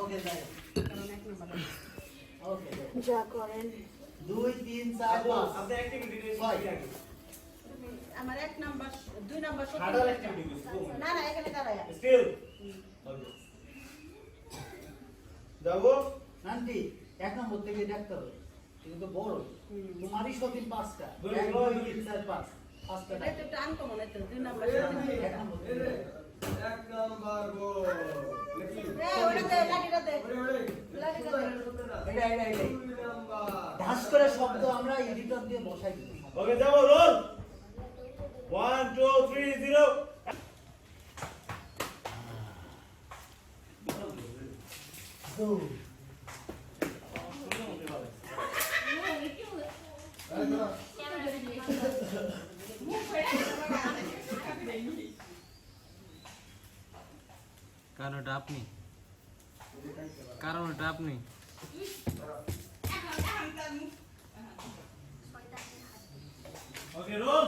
ওকে যাই। ওকে যা করেন। দুই তিন চার পাঁচ। আপনি অ্যাক্টিভিটি আমার এক নাম্বার দুই নাম্বার সত্যি হার্ডার অ্যাক্টিভিটি না। না এখানে দাঁড়ায়। স্টিল যাব? নান্টি এক নম্বর থেকে দেখতে হবে। এটা তো বড়। তোমারই সতীন পাঁচটা। বলো, এক দুই তিন চার পাঁচ। পাঁচটা একটু আনকমন দুই নাম্বার এক নম্বর থেকে। এক নাম্বার বল এই ওটাতে লাঠিটাতে লাঠিটাতে এটা এটা এটা দুই করে শব্দ আমরা এডিটর দিয়ে বসাই দিই ওকে যাব roll. One two three zero কারণ ওটা আপনি? কারণ ওটা আপনি। ওকে রোল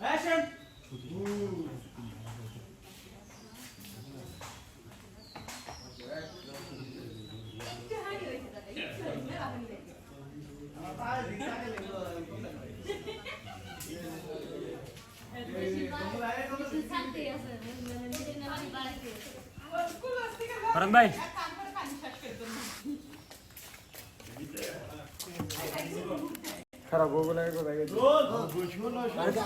অ্যাকশন কারণ ভাই। রোল